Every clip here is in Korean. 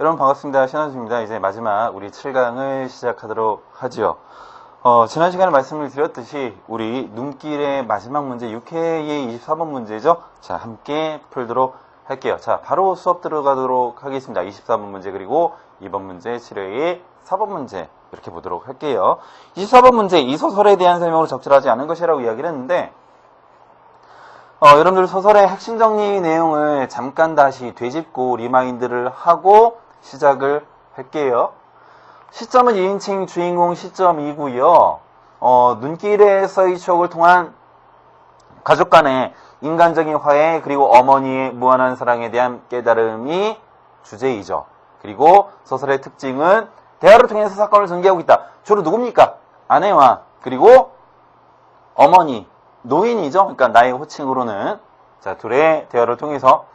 여러분 반갑습니다. 신원주입니다. 이제 마지막 우리 7강을 시작하도록 하지요. 어, 지난 시간에 말씀을 드렸듯이 우리 눈길의 마지막 문제 6회의 24번 문제죠. 자, 함께 풀도록 할게요. 자, 바로 수업 들어가도록 하겠습니다. 24번 문제 그리고 2번 문제 7회의 4번 문제 이렇게 보도록 할게요. 24번 문제 이 소설에 대한 설명으로 적절하지 않은 것이라고 이야기를 했는데 어, 여러분들 소설의 핵심 정리 내용을 잠깐 다시 되짚고 리마인드를 하고 시작을 할게요. 시점은 2인칭 주인공 시점이고요. 어, 눈길에서의 추억을 통한 가족 간의 인간적인 화해 그리고 어머니의 무한한 사랑에 대한 깨달음이 주제이죠. 그리고 소설의 특징은 대화를 통해서 사건을 전개하고 있다. 주로 누굽니까? 아내와 그리고 어머니, 노인이죠. 그러니까 나의 호칭으로는 자 둘의 대화를 통해서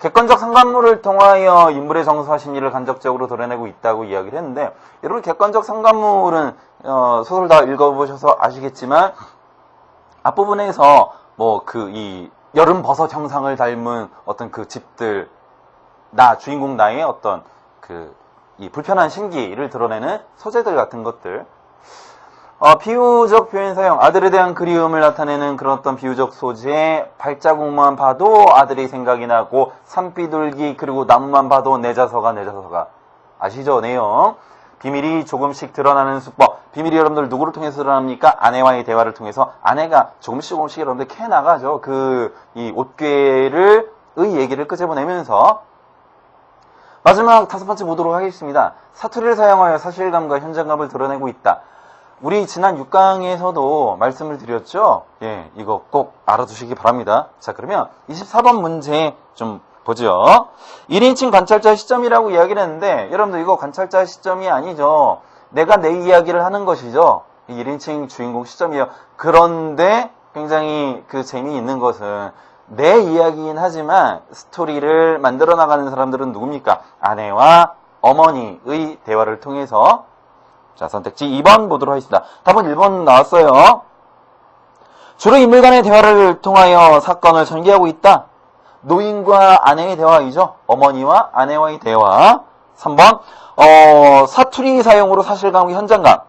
객관적 상관물을 통하여 인물의 정서와 심리를 간접적으로 드러내고 있다고 이야기를 했는데 여러분 객관적 상관물은 어, 소설 다 읽어보셔서 아시겠지만 앞부분에서 뭐 그 이 여름 버섯 형상을 닮은 어떤 그 집들 나 주인공 나의 어떤 그 이 불편한 신기를 드러내는 소재들 같은 것들 어, 비유적 표현 사용, 아들에 대한 그리움을 나타내는 그런 어떤 비유적 소재, 발자국만 봐도 아들이 생각이 나고, 산비둘기, 그리고 나무만 봐도 내 자서가, 내 자서가. 아시죠? 내용. 비밀이 조금씩 드러나는 수법. 비밀이 여러분들 누구를 통해서 드러납니까? 아내와의 대화를 통해서 아내가 조금씩 조금씩 여러분들 캐 나가죠. 그, 이 옷괴를, 의 얘기를 끄집어내면서 마지막 다섯 번째 보도록 하겠습니다. 사투리를 사용하여 사실감과 현장감을 드러내고 있다. 우리 지난 6강에서도 말씀을 드렸죠? 예, 이거 꼭 알아두시기 바랍니다. 자, 그러면 24번 문제 좀 보죠. 1인칭 관찰자 시점이라고 이야기를 했는데, 여러분들 이거 관찰자 시점이 아니죠. 내가 내 이야기를 하는 것이죠. 1인칭 주인공 시점이에요. 그런데 굉장히 그 재미있는 것은 내 이야기긴 하지만 스토리를 만들어 나가는 사람들은 누굽니까? 아내와 어머니의 대화를 통해서 자, 선택지 2번 보도록 하겠습니다. 답은 1번 나왔어요. 주로 인물 간의 대화를 통하여 사건을 전개하고 있다. 노인과 아내의 대화이죠. 어머니와 아내와의 대화. 3번, 어, 사투리 사용으로 사실감과 현장감.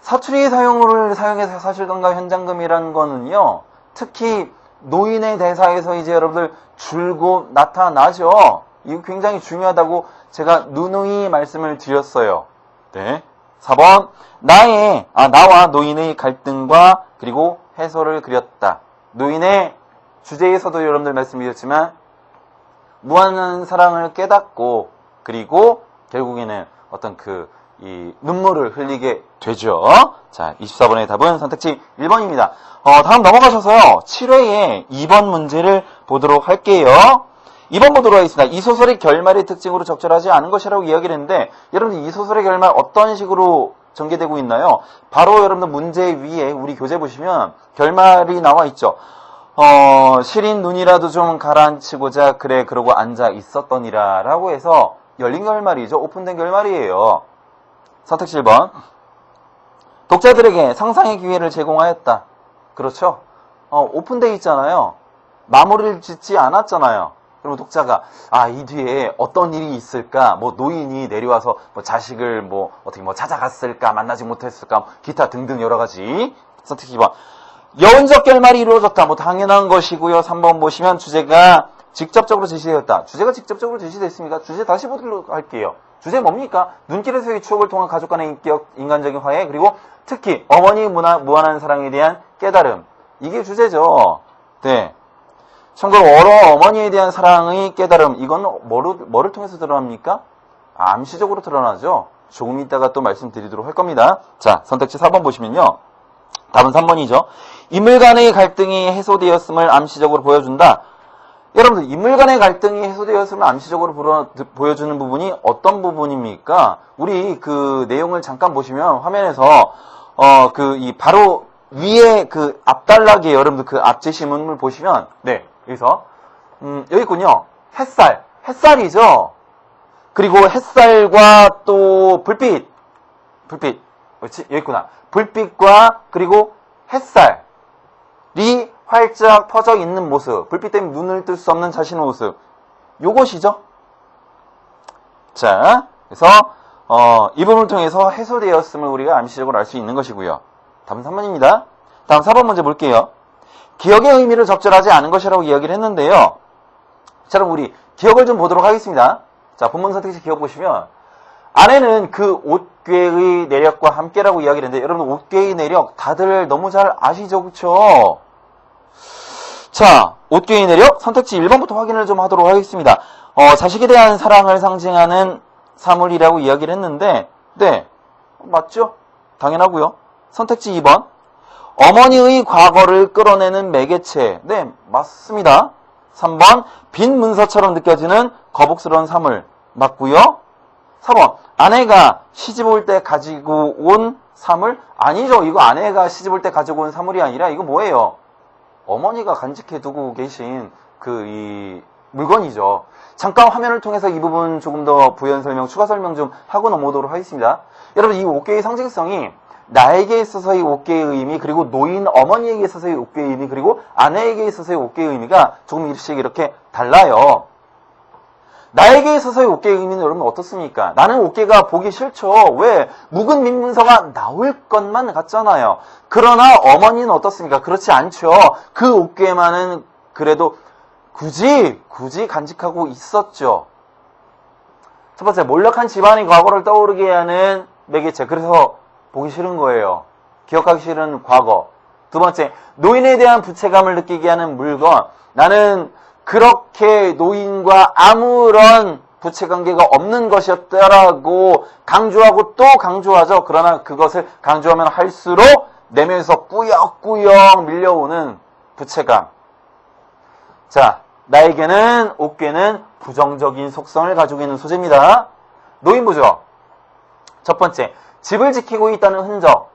사투리 사용을 사용해서 사실감과 현장감이라는 거는요, 특히 노인의 대사에서 이제 여러분들 줄곧 나타나죠. 이거 굉장히 중요하다고 제가 누누이 말씀을 드렸어요. 네. 4번 나의 아 나와 노인의 갈등과 그리고 해소를 그렸다. 노인의 주제에서도 여러분들 말씀드렸지만 무한한 사랑을 깨닫고 그리고 결국에는 어떤 그 이 눈물을 흘리게 되죠. 자, 24번의 답은 선택지 1번입니다. 어, 다음 넘어가셔서요. 7회에 2번 문제를 보도록 할게요. 2번 보도록 하겠습니다. 이 소설의 결말의 특징으로 적절하지 않은 것이라고 이야기를 했는데 여러분들 이 소설의 결말 어떤 식으로 전개되고 있나요? 바로 여러분들 문제 위에 우리 교재 보시면 결말이 나와 있죠. 어, 시린 눈이라도 좀 가라앉히고자 그래 그러고 앉아 있었더니라 라고 해서 열린 결말이죠. 오픈된 결말이에요. 선택지 1번. 독자들에게 상상의 기회를 제공하였다. 그렇죠? 어, 오픈돼 있잖아요. 마무리를 짓지 않았잖아요. 그러면 독자가 아 이 뒤에 어떤 일이 있을까? 뭐 노인이 내려와서 뭐 자식을 뭐 어떻게 뭐 찾아갔을까? 만나지 못했을까? 뭐 기타 등등 여러 가지 선택지 2번 여운적 결말이 이루어졌다. 뭐 당연한 것이고요. 3번 보시면 주제가 직접적으로 제시되었다. 주제가 직접적으로 제시됐습니까? 주제 다시 보도록 할게요. 주제 뭡니까? 눈길에서의 추억을 통한 가족 간의 인격 인간적인 화해 그리고 특히 어머니 문화, 무한한 사랑에 대한 깨달음. 이게 주제죠. 네 참고로 어러 어머니에 대한 사랑의 깨달음 이건 뭐를, 뭐를 통해서 드러납니까? 아, 암시적으로 드러나죠. 조금 이따가 또 말씀드리도록 할 겁니다. 자, 선택지 4번 보시면요. 답은 3번이죠. 인물 간의 갈등이 해소되었음을 암시적으로 보여준다. 여러분들 인물 간의 갈등이 해소되었음을 암시적으로 보여주는 부분이 어떤 부분입니까? 우리 그 내용을 잠깐 보시면 화면에서 어 그 이 바로 위에 그 앞단락에 여러분들 그 앞제시문을 보시면 네 여기서 음, 여기 있군요. 햇살, 햇살이죠. 그리고 햇살과 또 불빛, 불빛, 그렇지 여기 있구나. 불빛과 그리고 햇살이 활짝 퍼져 있는 모습, 불빛 때문에 눈을 뜰 수 없는 자신의 모습. 요것이죠. 자, 그래서 어, 이 부분을 통해서 해소되었음을 우리가 암시적으로 알 수 있는 것이고요. 다음 3번입니다. 다음 4번 문제 볼게요. 기억의 의미를 적절하지 않은 것이라고 이야기를 했는데요. 자, 그럼 우리 기억을 좀 보도록 하겠습니다. 자, 본문 선택지 기억 보시면 안에는 그 옷괴의 내력과 함께라고 이야기를 했는데 여러분 옷괴의 내력 다들 너무 잘 아시죠? 그쵸? 자, 옷괴의 내력 선택지 1번부터 확인을 좀 하도록 하겠습니다. 어, 자식에 대한 사랑을 상징하는 사물이라고 이야기를 했는데 네, 맞죠? 당연하고요. 선택지 2번 어머니의 과거를 끌어내는 매개체 네, 맞습니다. 3번 빈 문서처럼 느껴지는 거북스러운 사물 맞고요. 4번 아내가 시집 올 때 가지고 온 사물 아니죠. 이거 아내가 시집 올 때 가지고 온 사물이 아니라 이거 뭐예요? 어머니가 간직해 두고 계신 그 이 물건이죠. 잠깐 화면을 통해서 이 부분 조금 더 부연 설명, 추가 설명 좀 하고 넘어오도록 하겠습니다. 여러분 이 옥계의 상징성이 나에게 있어서의 옥계의 의미 그리고 노인 어머니에게 있어서의 옥계의 의미 그리고 아내에게 있어서의 옥계의 의미가 조금 일씩 이렇게 달라요. 나에게 있어서의 옥계의 의미는 여러분 어떻습니까? 나는 옥계가 보기 싫죠. 왜? 묵은 민문서가 나올 것만 같잖아요. 그러나 어머니는 어떻습니까? 그렇지 않죠. 그 옥계만은 그래도 굳이 굳이 간직하고 있었죠. 첫 번째 몰락한 집안의 과거를 떠오르게 하는 매개체. 그래서 보기 싫은 거예요. 기억하기 싫은 과거. 두 번째 노인에 대한 부채감을 느끼게 하는 물건. 나는 그렇게 노인과 아무런 부채 관계가 없는 것이었다라고 강조하고 또 강조하죠. 그러나 그것을 강조하면 할수록 내면에서 꾸역꾸역 밀려오는 부채감. 자, 나에게는 옥괴는 부정적인 속성을 가지고 있는 소재입니다. 노인 보죠. 첫 번째, 집을 지키고 있다는 흔적.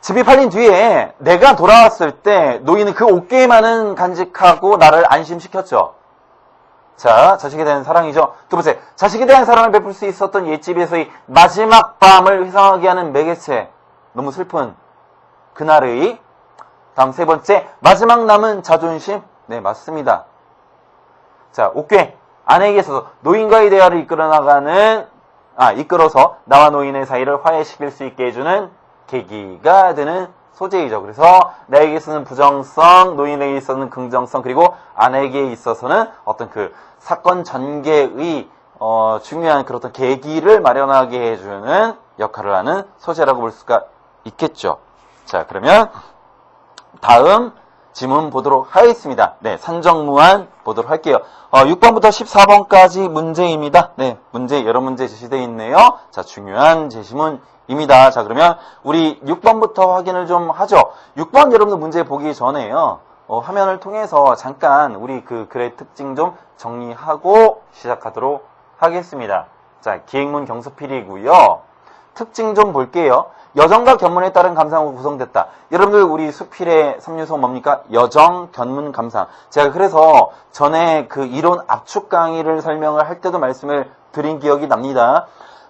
집이 팔린 뒤에 내가 돌아왔을 때 노인은 그 옥괴만은 간직하고 나를 안심시켰죠. 자, 자식에 대한 사랑이죠. 두 번째, 자식에 대한 사랑을 베풀 수 있었던 옛집에서의 마지막 밤을 회상하게 하는 매개체. 너무 슬픈 그날의 다음 세 번째, 마지막 남은 자존심. 네, 맞습니다. 자, 옥괴. 아내에게 있어서 노인과의 대화를 이끌어 나가는, 아, 이끌어서 나와 노인의 사이를 화해시킬 수 있게 해주는 계기가 되는 소재이죠. 그래서 나에게 있어서는 부정성, 노인에게 있어서는 긍정성, 그리고 아내에게 있어서는 어떤 그 사건 전개의 어, 중요한 그런 계기를 마련하게 해주는 역할을 하는 소재라고 볼 수가 있겠죠. 자, 그러면 다음 지문 보도록 하겠습니다. 네, 산정무한 보도록 할게요. 어, 6번부터 14번까지 문제입니다. 네, 문제 여러 문제 제시되어 있네요. 자, 중요한 제시문입니다. 자, 그러면 우리 6번부터 확인을 좀 하죠. 6번 여러분들 문제 보기 전에요. 어, 화면을 통해서 잠깐 우리 그 글의 특징 좀 정리하고 시작하도록 하겠습니다. 자, 기획문 경수필이고요. 특징 좀 볼게요. 여정과 견문에 따른 감상으로 구성됐다. 여러분들 우리 수필의 3요소 뭡니까? 여정, 견문, 감상. 제가 그래서 전에 그 이론 압축 강의를 설명을 할 때도 말씀을 드린 기억이 납니다.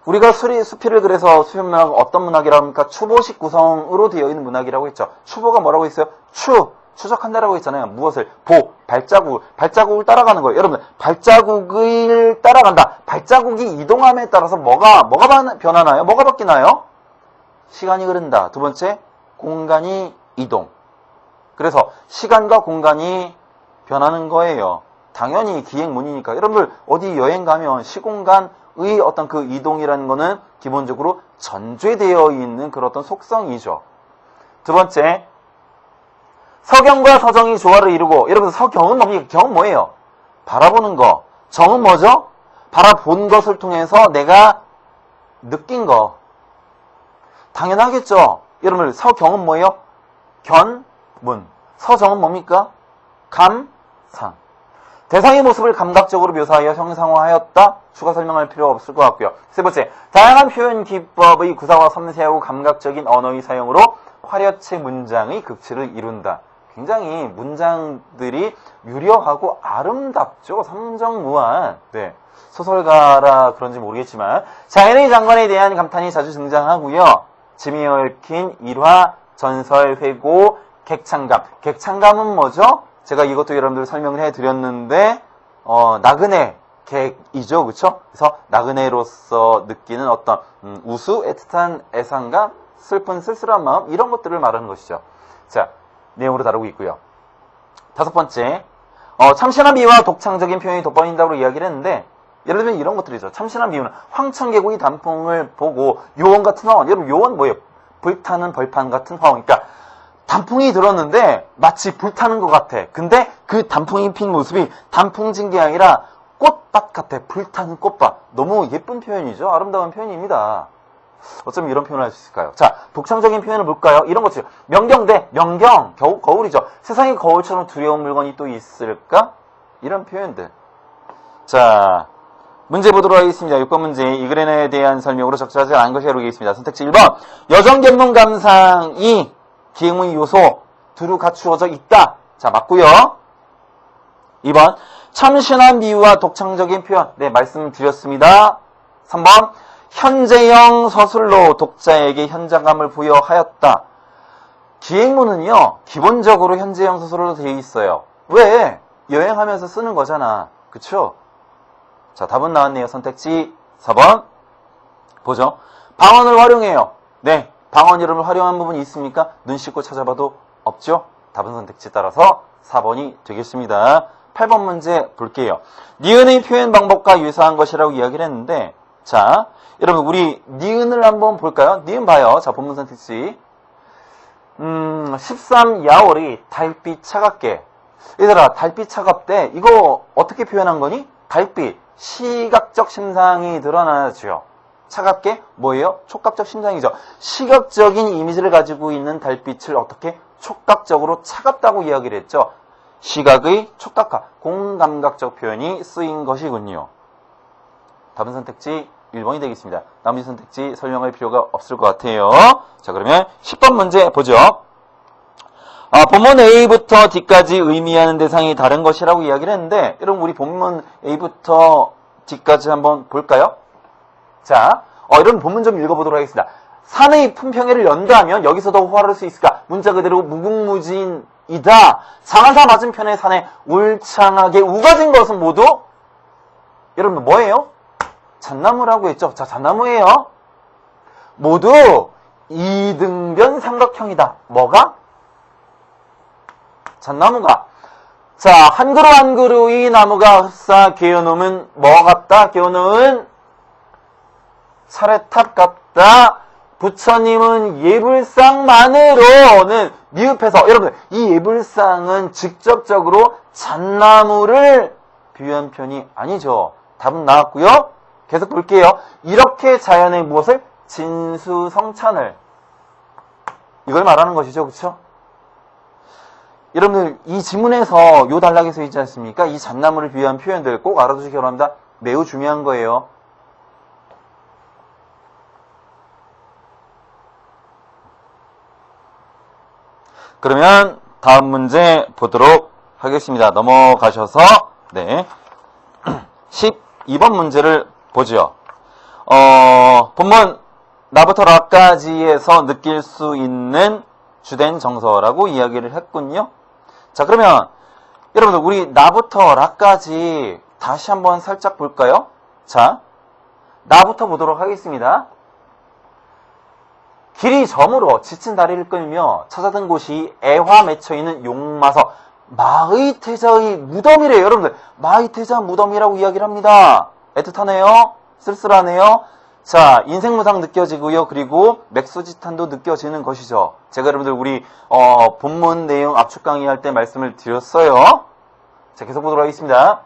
우리가 수리, 수필을 그래서 수필 문학 어떤 문학이라고 합니까? 추보식 구성으로 되어 있는 문학이라고 했죠. 추보가 뭐라고 했어요? 추, 추적한다라고 했잖아요. 무엇을? 보, 발자국, 발자국을 따라가는 거예요. 여러분, 발자국을 따라간다. 발자국이 이동함에 따라서 뭐가, 뭐가 반- 변하나요? 뭐가 바뀌나요? 시간이 흐른다. 두 번째, 공간이 이동. 그래서 시간과 공간이 변하는 거예요. 당연히 기행문이니까. 여러분들 어디 여행 가면 시공간 의 어떤 그 이동이라는 거는 기본적으로 전제되어 있는 그런 어떤 속성이죠. 두 번째, 서경과 서정이 조화를 이루고 여러분 서경은 뭡니까? 경은 뭐예요? 바라보는 거. 정은 뭐죠? 바라본 것을 통해서 내가 느낀 거. 당연하겠죠. 여러분 서경은 뭐예요? 견문. 서정은 뭡니까? 감상. 대상의 모습을 감각적으로 묘사하여 형상화하였다. 추가 설명할 필요 없을 것 같고요. 세 번째, 다양한 표현 기법의 구사와 섬세하고 감각적인 언어의 사용으로 화려체 문장의 극치를 이룬다. 굉장히 문장들이 유려하고 아름답죠. 삼정무한. 네. 소설가라 그런지 모르겠지만 자연의 장관에 대한 감탄이 자주 등장하고요. 짐이 얽힌 일화, 전설, 회고, 객창감. 객창감은 뭐죠? 제가 이것도 여러분들 설명을 해드렸는데 어, 나그네 객이죠. 그쵸? 그래서 나그네로서 느끼는 어떤 음, 우수, 애틋한 애상감, 슬픈 쓸쓸한 마음 이런 것들을 말하는 것이죠. 자, 내용으로 다루고 있고요. 다섯 번째, 어, 참신한 비유와 독창적인 표현이 돋보인다고 이야기를 했는데 예를 들면 이런 것들이죠. 참신한 비유는 황천계곡이 단풍을 보고 요원 같은 화원. 여러분 요원 뭐예요? 불타는 벌판 같은 화원. 그러니까 단풍이 들었는데 마치 불타는 것 같아. 근데 그 단풍이 핀 모습이 단풍 진 게 아니라 꽃밭 같아. 불타는 꽃밭. 너무 예쁜 표현이죠. 아름다운 표현입니다. 어쩌면 이런 표현을 할 수 있을까요? 자, 독창적인 표현을 볼까요? 이런 것죠 명경대, 명경, 겨우, 거울이죠. 세상에 거울처럼 두려운 물건이 또 있을까? 이런 표현들. 자, 문제 보도록 하겠습니다. 6번 문제. 이 글에 대한 설명으로 적절하지 않은 것이 해보겠습니다. 선택지 1번. 여정견문 감상이 기행문 요소 두루 갖추어져 있다. 자, 맞고요 2번. 참신한 비유와 독창적인 표현. 네, 말씀드렸습니다. 3번. 현재형 서술로 독자에게 현장감을 부여하였다. 기행문은요, 기본적으로 현재형 서술로 되어 있어요. 왜? 여행하면서 쓰는 거잖아. 그쵸? 자, 답은 나왔네요. 선택지 4번. 보죠. 방언을 활용해요. 네. 방언 이름을 활용한 부분이 있습니까? 눈 씻고 찾아봐도 없죠? 답은 선택지 따라서 4번이 되겠습니다. 8번 문제 볼게요. 니은의 표현 방법과 유사한 것이라고 이야기를 했는데, 자, 여러분, 우리 니은을 한번 볼까요? 니은 봐요. 자, 본문 선택지. 음, 13 야월이 달빛 차갑게. 얘들아, 달빛 차갑대. 이거 어떻게 표현한 거니? 달빛. 시각적 심상이 드러나죠. 차갑게 뭐예요? 촉각적 심상이죠. 시각적인 이미지를 가지고 있는 달빛을 어떻게 촉각적으로 차갑다고 이야기를 했죠. 시각의 촉각화, 공감각적 표현이 쓰인 것이군요. 답은 선택지 1번이 되겠습니다. 나머지 선택지 설명할 필요가 없을 것 같아요. 자, 그러면 10번 문제 보죠. 아, 본문 A부터 D까지 의미하는 대상이 다른 것이라고 이야기를 했는데, 여러분, 우리 본문 A부터 D까지 한번 볼까요? 자, 어, 이런 본문 좀 읽어보도록 하겠습니다. 산의 품평회를 연다면 여기서도 호화를 수 있을까? 문자 그대로 무궁무진이다. 상한사 맞은편의 산에 울창하게 우거진 것은 모두 여러분 뭐예요? 잣나무라고 했죠. 자, 잣나무예요. 모두 이등변 삼각형이다. 뭐가? 잣나무가. 자, 한 그루 한 그루의 나무가 흡사 개어놓으면 뭐 같다? 개어놓은 차례탑 같다. 부처님은 예불상만으로는 미흡해서 여러분들 이 예불상은 직접적으로 잣나무를 비유한 편이 아니죠. 답은 나왔고요. 계속 볼게요. 이렇게 자연의 무엇을 진수성찬을 이걸 말하는 것이죠. 그렇죠? 여러분들 이 지문에서 요 단락에 서 있지 않습니까? 이 잣나무를 비유한 표현들 꼭 알아두시기 바랍니다. 매우 중요한 거예요. 그러면 다음 문제 보도록 하겠습니다. 넘어가셔서 네 12번 문제를 보죠. 어, 본문 나부터 라까지에서 느낄 수 있는 주된 정서라고 이야기를 했군요. 자 그러면 여러분들 우리 나부터 라까지 다시 한번 살짝 볼까요? 자 나부터 보도록 하겠습니다. 길이 저물어 지친 다리를 끌며 찾아든 곳이 애화 맺혀 있는 용마서 마의태자의 무덤이래요. 여러분들 마의태자 무덤이라고 이야기를 합니다. 애틋하네요. 쓸쓸하네요. 자, 인생무상 느껴지고요. 그리고 맥수지탄도 느껴지는 것이죠. 제가 여러분들 우리 어, 본문 내용 압축 강의할 때 말씀을 드렸어요. 자, 계속 보도록 하겠습니다.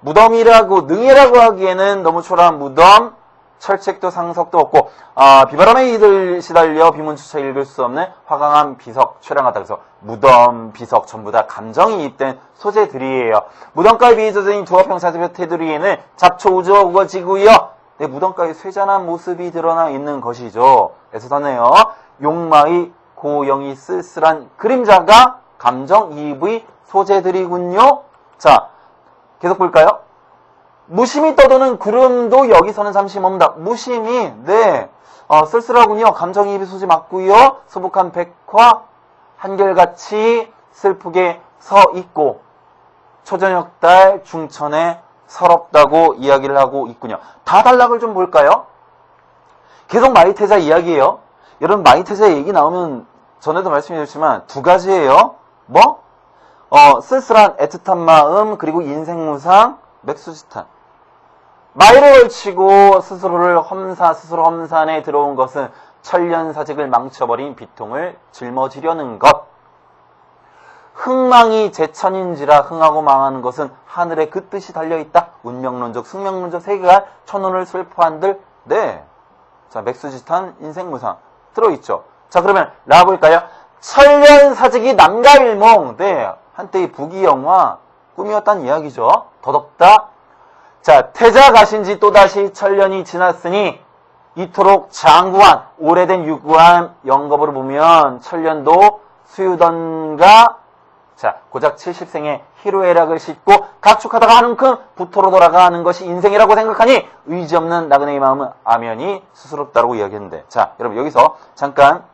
무덤이라고 능이라고 하기에는 너무 초라한 무덤, 철책도 상석도 없고 아, 비바람에 이들 시달려 비문주차 읽을 수 없는 화강한 비석 촬영하다 그래서 무덤, 비석 전부 다 감정이 입된 소재들이에요. 무덤가에 비져진 조합형사적 테두리에는 잡초 우주가 우거지고요. 네, 무덤가에 쇠잔한 모습이 드러나 있는 것이죠. 애서사네요. 용마의 고영이 쓸쓸한 그림자가 감정이입의 소재들이군요. 자, 계속 볼까요? 무심히 떠도는 구름도 여기서는 잠시 멈다. 무심히, 네, 어, 쓸쓸하군요. 감정이입의 소지 맞고요. 소복한 백화, 한결같이 슬프게 서 있고, 초저녁 달 중천에 서럽다고 이야기를 하고 있군요. 다 단락을 좀 볼까요? 계속 마이태자 이야기예요. 여러분 마이태자 얘기 나오면 전에도 말씀드렸지만 두 가지예요. 뭐? 어, 쓸쓸한 애틋한 마음 그리고 인생무상 맥수지탄. 마이를 걸치고 스스로를 험사 스스로 험산에 들어온 것은 천년사직을 망쳐버린 비통을 짊어지려는 것. 흥망이 제천인지라 흥하고 망하는 것은 하늘에 그 뜻이 달려있다. 운명론적, 숙명론적 세계가 천원을 슬퍼한들. 네. 자, 맥수지탄 인생무상 들어있죠. 자, 그러면 나와볼까요? 천년사직이 남가일몽. 네. 한때의 부귀영화 꿈이었단 이야기죠. 더덥다. 자, 태자 가신 지 또다시 천년이 지났으니 이토록 장구한 오래된 유구한 영겁으로 보면 천년도 수유던가 자, 고작 70생에 희로애락을 싣고 각축하다가 한움큼 부토로 돌아가는 것이 인생이라고 생각하니 의지 없는 나그네의 마음은 아면이 수스럽다고 이야기했는데 자, 여러분 여기서 잠깐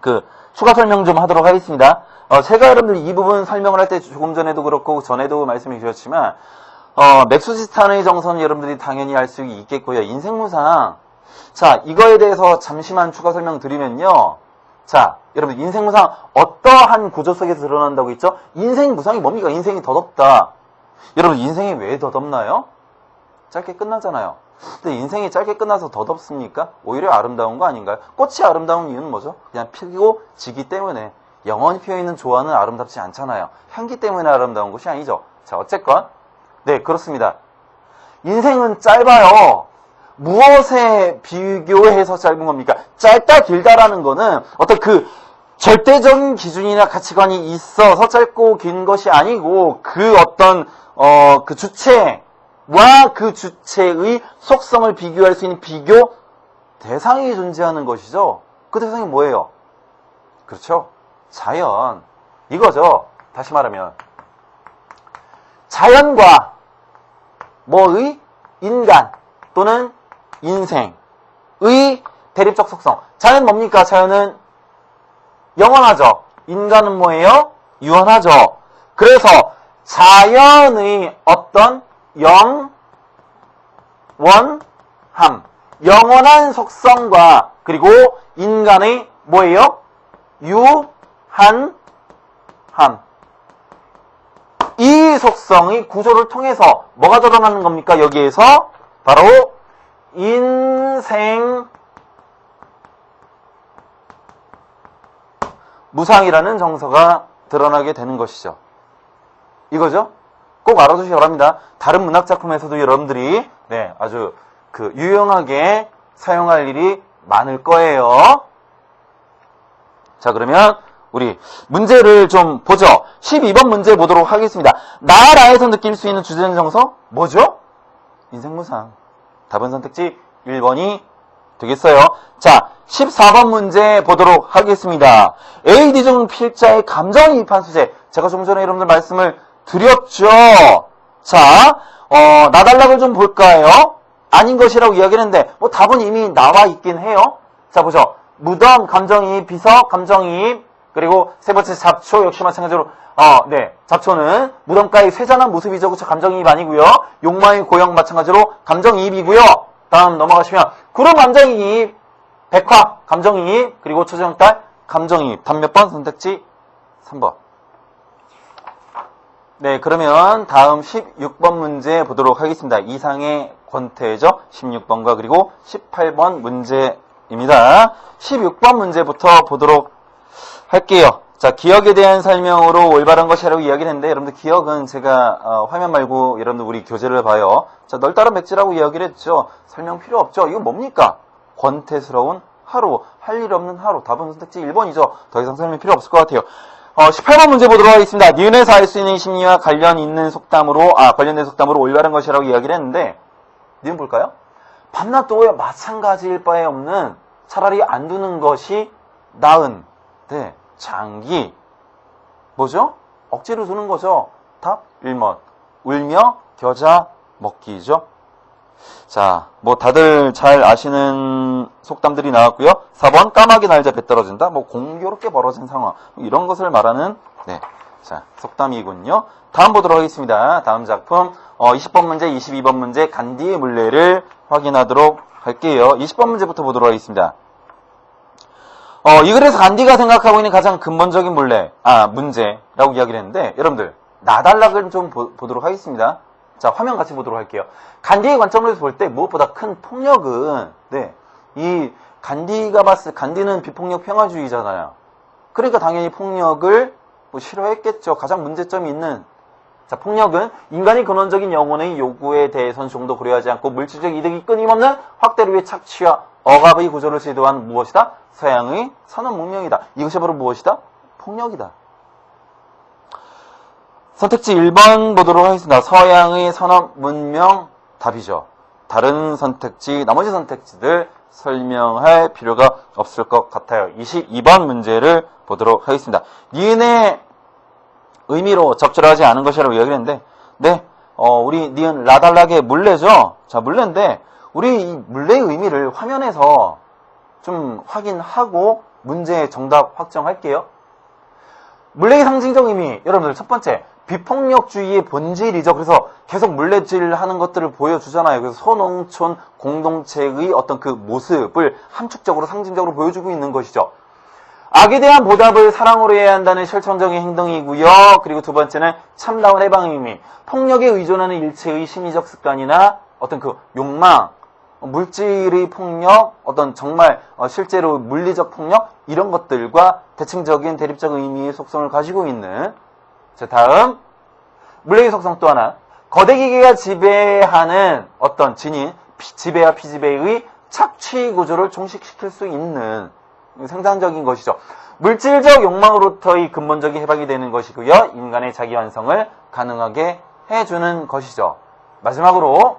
그 추가 설명 좀 하도록 하겠습니다. 어, 제가 여러분들 이 부분 설명을 할 때 조금 전에도 그렇고 전에도 말씀해 주셨지만 어, 맥수지탄의 정서는 여러분들이 당연히 알 수 있겠고요. 인생무상 자, 이거에 대해서 잠시만 추가 설명 드리면요. 자, 여러분 인생무상 어떠한 구조 속에서 드러난다고 했죠? 인생무상이 뭡니까? 인생이 더덥다. 여러분 인생이 왜 더덥나요? 짧게 끝나잖아요. 근데 인생이 짧게 끝나서 더덥습니까? 오히려 아름다운 거 아닌가요? 꽃이 아름다운 이유는 뭐죠? 그냥 피고 지기 때문에 영원히 피어있는 조화는 아름답지 않잖아요. 향기 때문에 아름다운 것이 아니죠. 자, 어쨌건 네, 그렇습니다. 인생은 짧아요. 무엇에 비교해서 짧은 겁니까? 짧다 길다라는 거는 어떤 그 절대적인 기준이나 가치관이 있어서 짧고 긴 것이 아니고 그 어떤 어 그 주체와 그 주체의 속성을 비교할 수 있는 비교 대상이 존재하는 것이죠. 그 대상이 뭐예요? 그렇죠. 자연. 이거죠. 다시 말하면 자연과 뭐의 인간 또는 인생의 대립적 속성. 자연 뭡니까? 자연은 영원하죠. 인간은 뭐예요? 유한하죠. 그래서 자연의 어떤 영원함, 영원한 속성과 그리고 인간의 뭐예요? 유한함. 이 속성의 구조를 통해서 뭐가 드러나는 겁니까? 여기에서 바로 인생 무상이라는 정서가 드러나게 되는 것이죠. 이거죠? 꼭 알아두시기 바랍니다. 다른 문학 작품에서도 여러분들이 네, 아주 그 유용하게 사용할 일이 많을 거예요. 자, 그러면 우리 문제를 좀 보죠. 12번 문제 보도록 하겠습니다. 나라에서 느낄 수 있는 주제는 정서 뭐죠? 인생무상. 답은 선택지 1번이 되겠어요. 자, 14번 문제 보도록 하겠습니다. AD 중 필자의 감정이입한 수제. 제가 좀 전에 여러분들 말씀을 드렸죠. 자, 어, 나달락을 좀 볼까요? 아닌 것이라고 이야기를 했는데, 뭐 답은 이미 나와 있긴 해요. 자, 보죠. 무덤, 감정이입, 비석, 감정이입, 그리고 세 번째 잡초 역시 마찬가지로 어, 네. 잡초는 무덤가의 쇠잔한 모습이죠. 그쵸? 감정이입 아니고요. 욕망의 고형 마찬가지로 감정이입이고요. 다음 넘어가시면 구름 감정이입, 백화 감정이입, 그리고 초정달 감정이입. 답 몇 번? 선택지 3번. 네, 그러면 다음 16번 문제 보도록 하겠습니다. 이상의 권태죠. 16번과 그리고 18번 문제입니다. 16번 문제부터 보도록 할게요. 자, 기억에 대한 설명으로 올바른 것이라고 이야기를 했는데, 여러분들 기억은 제가 어, 화면 말고 여러분들 우리 교재를 봐요. 자, 널따른 백지라고 이야기를 했죠. 설명 필요 없죠. 이거 뭡니까? 권태스러운 하루, 할 일 없는 하루. 답은 선택지 1번이죠. 더 이상 설명 필요 없을 것 같아요. 어, 18번 문제 보도록 하겠습니다. 니은에서 알 수 있는 심리와 관련 있는 속담으로, 아, 관련된 속담으로 올바른 것이라고 이야기를 했는데, 니은 볼까요? 밤낮도 마찬가지일 바에 없는 차라리 안 두는 것이 나은, 네, 장기. 뭐죠? 억지로 두는 거죠. 답 1번. 울며 겨자 먹기죠. 자, 뭐 다들 잘 아시는 속담들이 나왔고요. 4번 까마귀 날자 배 떨어진다. 뭐 공교롭게 벌어진 상황. 이런 것을 말하는 네, 자, 속담이군요. 다음 보도록 하겠습니다. 다음 작품, 어, 20번 문제, 22번 문제, 간디의 물레를 확인하도록 할게요. 20번 문제부터 보도록 하겠습니다. 어, 이 글에서 간디가 생각하고 있는 가장 근본적인 물레, 아, 문제라고 이야기를 했는데, 여러분들, 나달락을 좀 보, 보도록 하겠습니다. 자, 화면 같이 보도록 할게요. 간디의 관점에서 볼때 무엇보다 큰 폭력은, 네, 이 간디가 봤을, 간디는 비폭력 평화주의잖아요. 그러니까 당연히 폭력을 뭐 싫어했겠죠. 가장 문제점이 있는 자, 폭력은 인간이 근원적인 영혼의 요구에 대해서는 좀더 고려하지 않고 물질적 이득이 끊임없는 확대를 위해 착취와 억압의 구조를 시도한 무엇이다? 서양의 산업 문명이다. 이것이 바로 무엇이다? 폭력이다. 선택지 1번 보도록 하겠습니다. 서양의 산업 문명 답이죠. 다른 선택지, 나머지 선택지들 설명할 필요가 없을 것 같아요. 22번 문제를 보도록 하겠습니다. 니은의 의미로 적절하지 않은 것이라고 이야기를 했는데, 네, 어, 우리 니은 라달락의 물레죠? 자, 물레인데, 우리 이 물레의 의미를 화면에서 좀 확인하고 문제의 정답 확정할게요. 물레의 상징적 의미, 여러분들 첫 번째, 비폭력주의의 본질이죠. 그래서 계속 물레질 하는 것들을 보여주잖아요. 그래서 소농촌 공동체의 어떤 그 모습을 함축적으로 상징적으로 보여주고 있는 것이죠. 악에 대한 보답을 사랑으로 해야 한다는 실천적인 행동이고요. 그리고 두 번째는 참다운 해방의 의미. 폭력에 의존하는 일체의 심리적 습관이나 어떤 그 욕망, 물질의 폭력, 어떤 정말 어, 실제로 물리적 폭력 이런 것들과 대칭적인 대립적 의미의 속성을 가지고 있는 자 다음 물레의 속성 또 하나 거대 기계가 지배하는 어떤 진인 피- 지배와 피지배의 착취 구조를 종식시킬 수 있는 생산적인 것이죠. 물질적 욕망으로부터의 근본적인 해방이 되는 것이고요. 인간의 자기 완성을 가능하게 해주는 것이죠. 마지막으로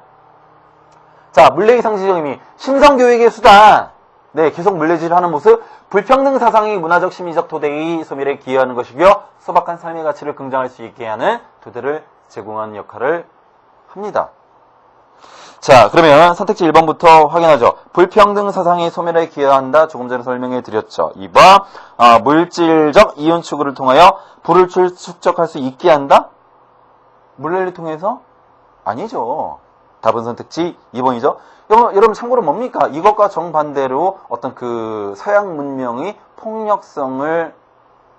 자, 물레의 상징적 의미. 심성교육의 수단. 네, 계속 물레질을 하는 모습. 불평등 사상의 문화적 심리적 토대의 소멸에 기여하는 것이고요. 소박한 삶의 가치를 긍정할 수 있게 하는 토대를 제공하는 역할을 합니다. 자, 그러면 선택지 1번부터 확인하죠. 불평등 사상의 소멸에 기여한다. 조금 전에 설명해 드렸죠. 2번, 어, 물질적 이윤 추구를 통하여 불을 출- 축적할 수 있게 한다. 물레를 통해서? 아니죠. 답은 선택지 2번이죠. 여러분, 참고로 뭡니까? 이것과 정반대로 어떤 그 서양 문명의 폭력성을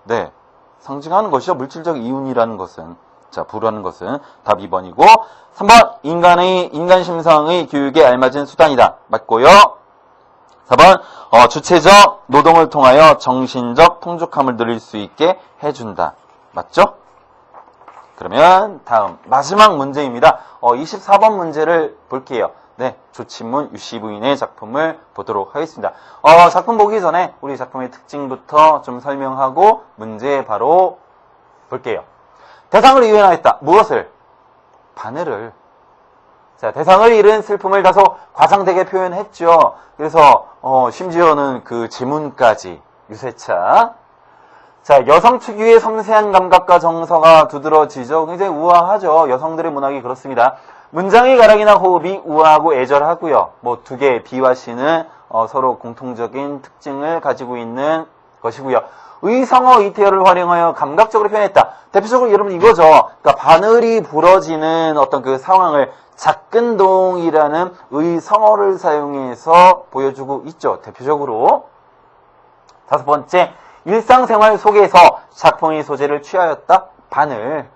네 상징하는 것이죠. 물질적 이윤이라는 것은 자 부라는 것은 답 2번이고 3번 인간의 인간 심성의 교육에 알맞은 수단이다. 맞고요. 4번 어, 주체적 노동을 통하여 정신적 풍족함을 누릴 수 있게 해준다. 맞죠? 그러면 다음 마지막 문제입니다. 어, 24번 문제를 볼게요. 네, 조치문 유씨 부인의 작품을 보도록 하겠습니다. 어, 작품 보기 전에 우리 작품의 특징부터 좀 설명하고 문제 바로 볼게요. 대상을 이용하였다. 무엇을? 바늘을. 자, 대상을 잃은 슬픔을 다소 과장되게 표현했죠. 그래서 어, 심지어는 그 지문까지 유세차. 자, 여성 특유의 섬세한 감각과 정서가 두드러지죠. 굉장히 우아하죠. 여성들의 문학이 그렇습니다. 문장의 가락이나 호흡이 우아하고 애절하고요. 뭐 두 개의 비와 시는 어, 서로 공통적인 특징을 가지고 있는 것이고요. 의성어 이태어를 활용하여 감각적으로 표현했다. 대표적으로 여러분 이거죠. 그러니까 바늘이 부러지는 어떤 그 상황을 작근동이라는 의성어를 사용해서 보여주고 있죠. 대표적으로 다섯 번째, 일상생활 속에서 작품의 소재를 취하였다. 바늘.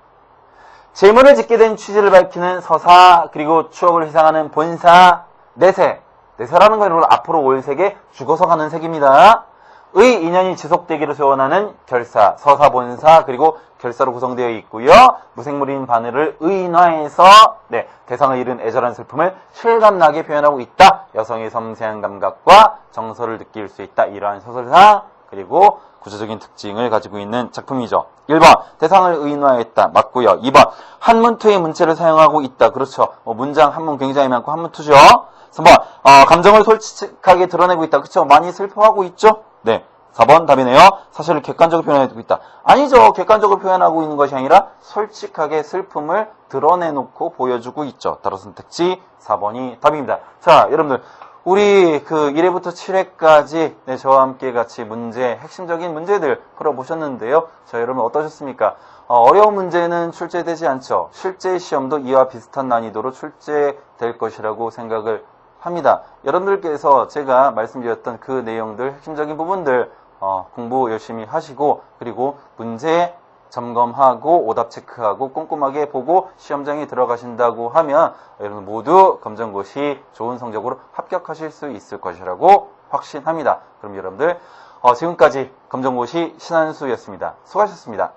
재물을 짓게 된 취지를 밝히는 서사, 그리고 추억을 회상하는 본사, 내세. 내세라는 건 앞으로 올 세계 죽어서 가는 색입니다. 의 인연이 지속되기를 소원하는 결사, 서사, 본사, 그리고 결사로 구성되어 있고요. 무생물인 바늘을 의인화해서 네, 대상을 잃은 애절한 슬픔을 실감나게 표현하고 있다. 여성의 섬세한 감각과 정서를 느낄 수 있다. 이러한 소설사, 그리고 구조적인 특징을 가지고 있는 작품이죠. 1번 대상을 의인화했다. 맞고요. 2번 한문투의 문체를 사용하고 있다. 그렇죠. 뭐 문장 한문 굉장히 많고 한문투죠. 3번 어, 감정을 솔직하게 드러내고 있다. 그렇죠. 많이 슬퍼하고 있죠. 네. 4번 답이네요. 사실을 객관적으로 표현하고 있다. 아니죠. 객관적으로 표현하고 있는 것이 아니라 솔직하게 슬픔을 드러내놓고 보여주고 있죠. 따라 선택지 4번이 답입니다. 자, 여러분들 우리 그 1회부터 7회까지 네, 저와 함께 같이 문제, 핵심적인 문제들 풀어보셨는데요. 자, 여러분 어떠셨습니까? 어, 려운 문제는 출제되지 않죠. 실제 시험도 이와 비슷한 난이도로 출제될 것이라고 생각을 합니다. 여러분들께서 제가 말씀드렸던 그 내용들, 핵심적인 부분들 어, 공부 열심히 하시고 그리고 문제 점검하고 오답 체크하고 꼼꼼하게 보고 시험장에 들어가신다고 하면 여러분 모두 검정고시 좋은 성적으로 합격하실 수 있을 것이라고 확신합니다. 그럼 여러분들 어, 지금까지 검정고시 신한수였습니다. 수고하셨습니다.